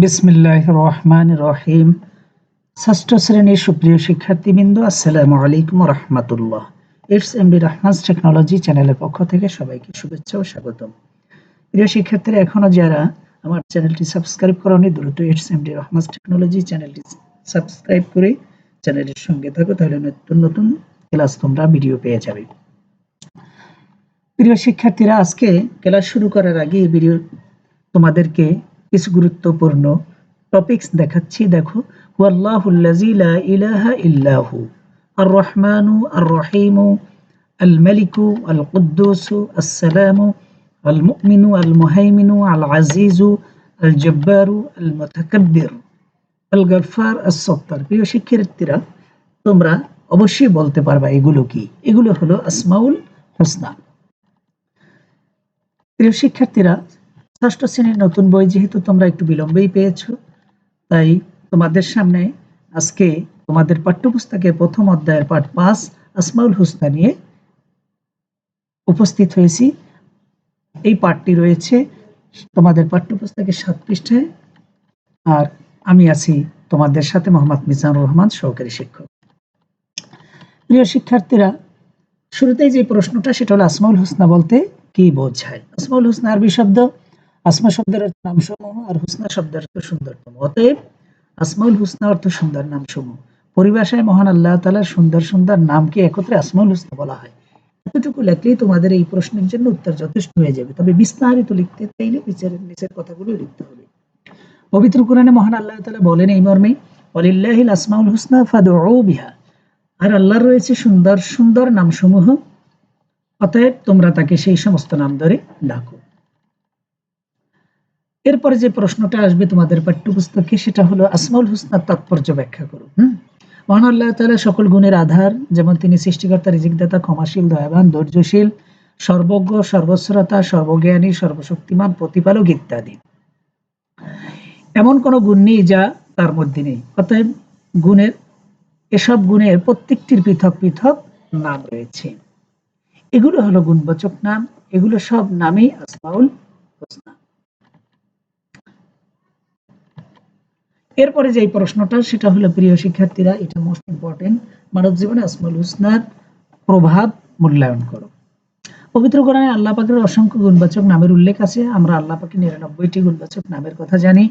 বিসমিল্লাহ রহমান রহিম ষষ্ঠ শ্রেণির সুপ্রিয় শিক্ষার্থীবৃন্দ, আসসালামু আলাইকুম রহমতুল্লাহ ইটস এমডি রহমান্স টেকনোলজি চ্যানেলের পক্ষ থেকে সবাইকে শুভেচ্ছা ও স্বাগতম। প্রিয় শিক্ষার্থীরা, এখনও যারা আমার চ্যানেলটি সাবস্ক্রাইব করনি, দ্রুত ইটস এমডি রহমান্স টেকনোলজি চ্যানেলটি সাবস্ক্রাইব করে চ্যানেলের সঙ্গে থাকো, তাহলে নতুন নতুন ক্লাস তোমরা ভিডিও পেয়ে যাবে। প্রিয় শিক্ষার্থীরা, আজকে ক্লাস শুরু করার আগে এই ভিডিও তোমাদেরকে কিছু গুরুত্বপূর্ণ টপিকস দেখাচ্ছি। দেখো ইলাহা ইল্লাহু আর রহমানু আর রহিমু আল মালিকু আল কুদ্দুসু আসসালামু আল মুমিনু আল মুহাইমিনু আল আজিজু আল জব্বারু আল মুতাকাব্বির আল গফফার আস সত্তার প্রিয় শিক্ষার্থীরা, তোমরা অবশ্যই বলতে পারবা এগুলো কি। এগুলো হলো আসমাউল হোসনা প্রিয় শিক্ষার্থীরা ষষ্ঠ শ্রেণির নতুন বই যেহেতু তোমরা একটু বিলম্বেই পেয়েছ, তাই তোমাদের সামনে আজকে তোমাদের পাঠ্যপুস্তকের প্রথম অধ্যায়ের পাঠ পাঁচ, আসমাউল হুসনা নিয়ে উপস্থিত হয়েছি। এই পাঠটি রয়েছে তোমাদের পাঠ্যপুস্তকের সাত পৃষ্ঠায়, আর আমি আছি তোমাদের সাথে মোহাম্মদ মিজানুর রহমান, সহকারী শিক্ষক। প্রিয় শিক্ষার্থীরা, শুরুতেই যে প্রশ্নটা, সেটা হলো, আসমাউল হুসনা বলতে কি বোঝায়? আসমাউল হুসনা আরবি শব্দ আসমা শব্দের অর্থ নাম সমূহ আর হুসনা শব্দের অর্থ সুন্দরতম। অতএব আসমাউল হুসনা অর্থ সুন্দর নাম সমূহ পরিভাষায় মহান আল্লাহ তালার সুন্দর সুন্দর নামকে একত্রে আসমাউল হুসনা বলা হয়। এতটুকু লেখলেই তোমাদের এই প্রশ্নের জন্য উত্তর যথেষ্ট হয়ে যাবে। তবে বিস্তারিত লিখতে চাইলে নিচের নিচের কথাগুলো লিখতে হবে। পবিত্র কোরআনে মহান আল্লাহ তালা বলেন এই মর্মে অলিল্লাহিল আসমাউল হুসনা ফাদউ বিহা। আর আল্লাহর রয়েছে সুন্দর সুন্দর নামসমূহ। অতএব তোমরা তাকে সেই সমস্ত নাম ধরে ডাকো। এরপরে যে প্রশ্নটা আসবে তোমাদের পাঠ্যপুস্তকে, সেটা হলো আসমাউল হুসনার তাৎপর্য ব্যাখ্যা করো, হম? মহান আল্লাহ তালা সকল গুণের আধার, যেমন তিনি সৃষ্টিকর্তা, রিজিকদাতা, ক্ষমাশীল, দয়াবান, ধৈর্যশীল, সর্বজ্ঞ, সর্বশ্রতা, সর্বজ্ঞানী, সর্বশক্তিমান, প্রতিপালক ইত্যাদি। এমন কোন গুণ নেই যা তার মধ্যে নেই। অতএব গুণের, এসব গুণের প্রত্যেকটির পৃথক পৃথক নাম রয়েছে। এগুলো হলো গুণবাচক নাম, এগুলো সব নামেই আসমাউল হোসনা। এরপরে যে প্রশ্নটা, সেটা হলো, প্রিয় শিক্ষার্থীরা, এটা মোস্ট ইম্পর্টেন্ট মানব জীবনে আসমাল হুসনার প্রভাব মূল্যায়ন করো। পবিত্র কোরআনে আল্লাহ পাকের অসংখ্য গুণবাচক নামের উল্লেখ আছে। আমরা আল্লাহ পাকের নিরানব্বইটি গুণবাচক নামের কথা জানি।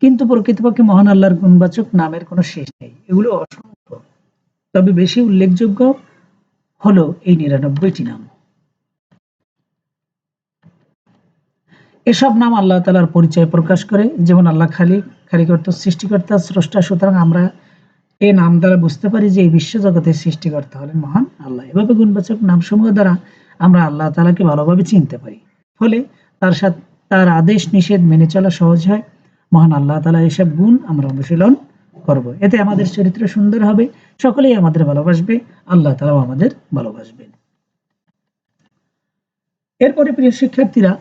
কিন্তু প্রকৃতপক্ষে মহান আল্লাহর গুণবাচক নামের কোনো শেষ নেই। এগুলো অসংখ্য। তবে বেশি উল্লেখযোগ্য হলো এই নিরানব্বইটি নাম। এসব নাম আল্লাহ তালার পরিচয় প্রকাশ করে। যেমন আল্লাহ খালিক খালিকর্তা সৃষ্টিকর্তা, স্রষ্টা, সুতরাং আমরা এই নাম দ্বারা বুঝতে পারি যে এই বিশ্বজগতের সৃষ্টিকর্তা হলেন মহান আল্লাহ। এভাবে গুণবাচক নামসমূহ দ্বারা আমরা আল্লাহ তালাকে ভালোভাবে চিনতে পারি। ফলে তার সাথে, তার আদেশ নিষেধ মেনে চলা সহজ হয়। মহান আল্লাহ তালা এসব গুণ আমরা অনুশীলন করব। এতে আমাদের চরিত্র সুন্দর হবে, সকলেই আমাদের ভালোবাসবে, আল্লাহ তালাও আমাদের ভালোবাসবেন। এরপরে প্রিয় শিক্ষার্থীরা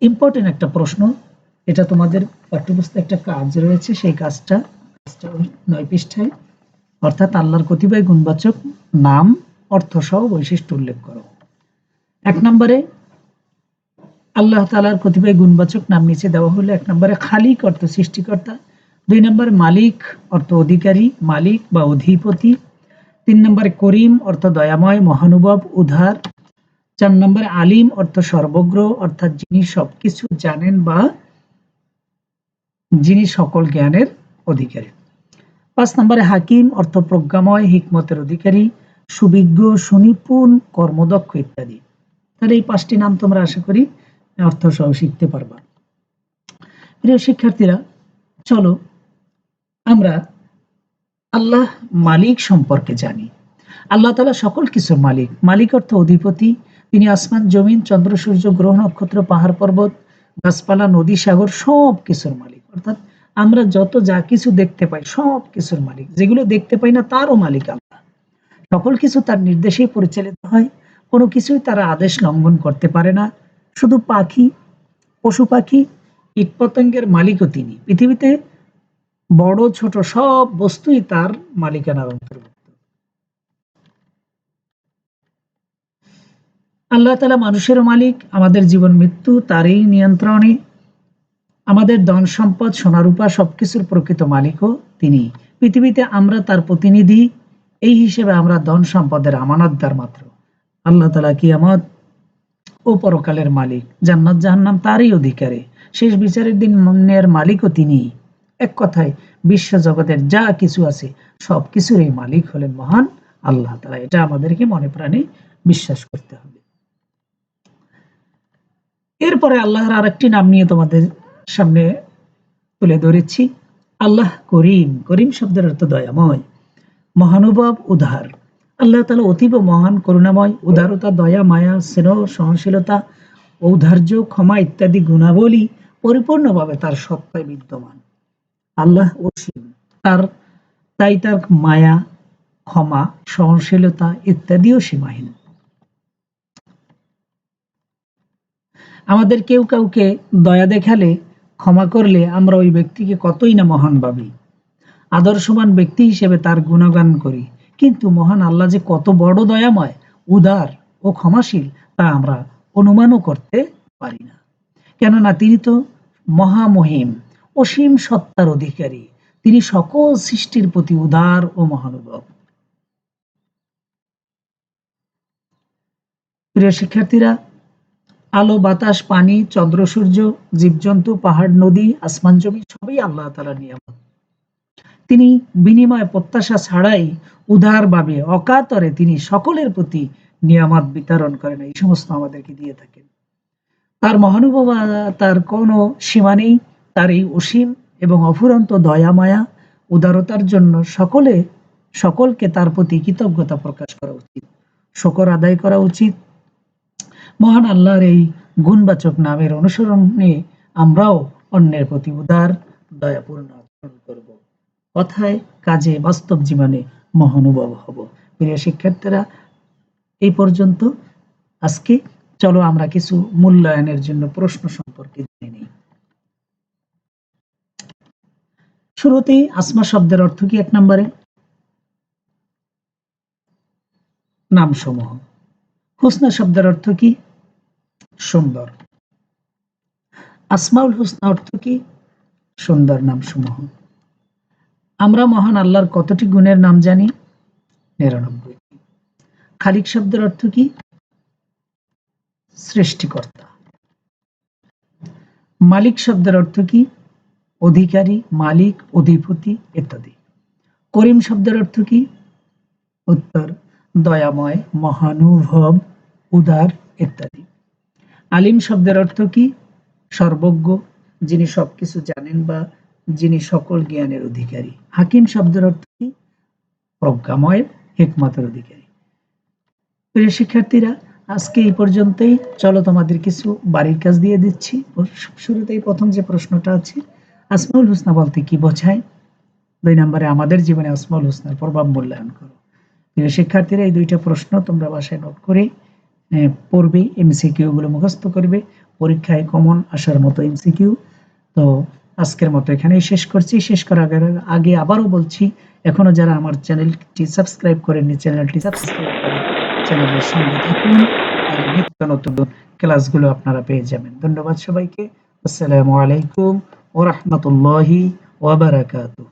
ইম্পর্টেন্ট একটা প্রশ্ন। এটা তোমাদের পাঠ্যপুস্তকে একটা কাজ রয়েছে, সেই কাজটা নয় পৃষ্ঠায়। অর্থাৎ আল্লাহর কতিপয় গুণবাচক নাম, অর্থ সহ বৈশিষ্ট্য উল্লেখ করো। এক নম্বরে, আল্লাহ তালার কতিপয় গুণবাচক নাম নিচে দেওয়া হলো। এক নম্বরে, খালিক অর্থ সৃষ্টিকর্তা। দুই নম্বর, মালিক অর্থ অধিকারী, মালিক বা অধিপতি। তিন নম্বরে, করিম অর্থ দয়াময়, মহানুভব উধার চার নম্বরে আলিম অর্থ সর্বগ্র, অর্থাৎ যিনি সবকিছু জানেন বা যিনি সকল জ্ঞানের অধিকারী। পাঁচ নম্বরে হাকিম, অর্থ প্রজ্ঞাময়, হিকমতের অধিকারী, সুবিজ্ঞ, সুনিপুণ, কর্মদক্ষ ইত্যাদি। তাহলে এই পাঁচটি নাম তোমরা আশা করি অর্থ সহ শিখতে পারবা। প্রিয় শিক্ষার্থীরা, চলো আমরা আল্লাহ মালিক সম্পর্কে জানি। আল্লাহ তালা সকল কিছুর মালিক। মালিক অর্থ অধিপতি তিনি আসমান, জমিন, চন্দ্র, সূর্য, গ্রহ, নক্ষত্র, পাহাড়, পর্বত, গাছপালা, নদী, সাগর, সব কিছুর মালিক। অর্থাৎ আমরা যত যা কিছু দেখতে পাই, সব কিছুর মালিক। যেগুলো দেখতে পাই না, তারও মালিক আল্লাহ। সকল কিছু তার নির্দেশেই পরিচালিত হয়। কোনো কিছুই তারা আদেশ লঙ্ঘন করতে পারে না। শুধু পাখি, পশু পাখি, কীটপতঙ্গের মালিকও তিনি। পৃথিবীতে বড়, ছোট সব বস্তুই তার মালিকানার অন্তর্ভুক্ত। আল্লাহ তালা মানুষের মালিক, আমাদের জীবন মৃত্যু, তারই নিয়ন্ত্রণে, আমাদের ধন সম্পদ সোনারূপা সবকিছুর প্রকৃত মালিকও তিনি। পৃথিবীতে আমরা তার প্রতিনিধি, এই হিসেবে আমরা ধন সম্পদের আমানতদার মাত্র। আল্লাহ তালা কিয়ামত ও পরকালের মালিক, জান্নাত, জাহান্নাম তারই অধিকারে। শেষ বিচারের দিন মনের মালিকও তিনি। এক কথায়, বিশ্ব জগতের যা কিছু আছে সব কিছুর এই মালিক হলেন মহান আল্লাহ তালা এটা আমাদেরকে মনে প্রাণে বিশ্বাস করতে হবে। এরপরে আল্লাহর আরেকটি নাম নিয়ে তোমাদের সামনে তুলে ধরেছি। আল্লাহ করিম। করিম শব্দের অর্থ দয়াময়, মহানুভব, উদার। আল্লাহ তালা অতীব মহান, করুণাময়, উদারতা, দয়া, মায়া, স্নেহ, সহনশীলতা, ঔদার্য, ক্ষমা ইত্যাদি গুণাবলী পরিপূর্ণভাবে তার সত্তায় বিদ্যমান। আল্লাহ অসীম। তার, তাই তার মায়া, ক্ষমা, সহনশীলতা ইত্যাদিও সীমাহীন। আমাদের কেউ কাউকে দয়া দেখালে, ক্ষমা করলে আমরা ওই ব্যক্তিকে কতই না মহান ভাবি। আদর্শবান ব্যক্তি হিসেবে তার গুণগান করি। কিন্তু মহান আল্লাহ যে কত বড় দয়াময়, উদার ও ক্ষমাশীল, তা আমরা অনুমানও করতে পারি না। কেননা তিনি তো মহামহিম, অসীম সত্তার অধিকারী। তিনি সকল সৃষ্টির প্রতি উদার ও মহানুভব। প্রিয় শিক্ষার্থীরা আলো, বাতাস, পানি, চন্দ্র, সূর্য, জীবজন্তু, পাহাড়, নদী, আসমান, জমি, সবই আল্লাহ তালা নিয়ামত। তিনি বিনিময় প্রত্যাশা ছাড়াই উদারভাবে, অকাতরে তিনি সকলের প্রতি নিয়ামত বিতরণ করেন। এই সমস্ত আমাদেরকে দিয়ে থাকেন। তার মহানুভব, তার কোনো সীমা নেই, তার এই অসীম এবং অফুরন্ত দয়া, মায়া, উদারতার জন্য সকলে, সকলকে তার প্রতি কৃতজ্ঞতা প্রকাশ করা উচিত। শকর আদায় করা উচিত। মহান আল্লাহর এই গুণবাচক নামের অনুসরণে আমরাও অন্যের প্রতি উদার, দয়াপূর্ণ আচরণ করব। কথায়, কাজে, বাস্তব জীবনে মহানুভব হব। প্রিয় শিক্ষার্থীরা এই পর্যন্ত। আজকে চলো আমরা কিছু মূল্যায়নের জন্য প্রশ্ন সম্পর্কে জেনে নিই। শুরুতেই আসমা শব্দের অর্থ কি এক নম্বরে? নাম সমূহ হুসনা শব্দের অর্থ কি? সুন্দর। আসমাউল হুসনা অর্থ কি? সুন্দর নাম সমূহ আমরা মহান আল্লাহর কতটি গুণের নাম জানি? নিরানব্বই। খালিক শব্দের অর্থ কি? সৃষ্টিকর্তা। মালিক শব্দের অর্থ কি? অধিকারী, মালিক, অধিপতি ইত্যাদি। করিম শব্দের অর্থ কি? উত্তর, দয়াময়, মহানুভব, উদার ইত্যাদি। আলিম শব্দের অর্থ কি? সর্বজ্ঞ, যিনি সবকিছু জানেন বা যিনি সকল জ্ঞানের অধিকারী। হাকিম শব্দের অর্থ কি? প্রজ্ঞাময়, হেকমতের অধিকারী। প্রিয় শিক্ষার্থীরা, আজকে এই পর্যন্তই। চলো তোমাদের কিছু বাড়ির কাজ দিয়ে দিচ্ছি। শুরুতেই প্রথম যে প্রশ্নটা আছে, আসমাউল হুসনা বলতে কি বোঝায়? দুই নম্বরে, আমাদের জীবনে আসমাউল হুসনার প্রভাব মূল্যায়ন করো। প্রিয় শিক্ষার্থীরা, এই দুইটা প্রশ্ন তোমরা বাসায় নোট করে পড়বে এমসিকিউ গুলো মুখস্থ করবে, পরীক্ষায় কমন আসার মতো এমসিকিউ তো আজকের মতো এখানেই শেষ করছি। শেষ করার আগে আবারও বলছি, এখনও যারা আমার চ্যানেলটি সাবস্ক্রাইব করেননি, চ্যানেলটি সাবস্ক্রাইব করে চ্যানেলের সঙ্গে থাকুন তাহলে নিত্য নতুন ক্লাসগুলো আপনারা পেয়ে যাবেন। ধন্যবাদ সবাইকে। আসসালামু আলাইকুম ওরহমতুল্লাহি ওয়াবারাকাতুহ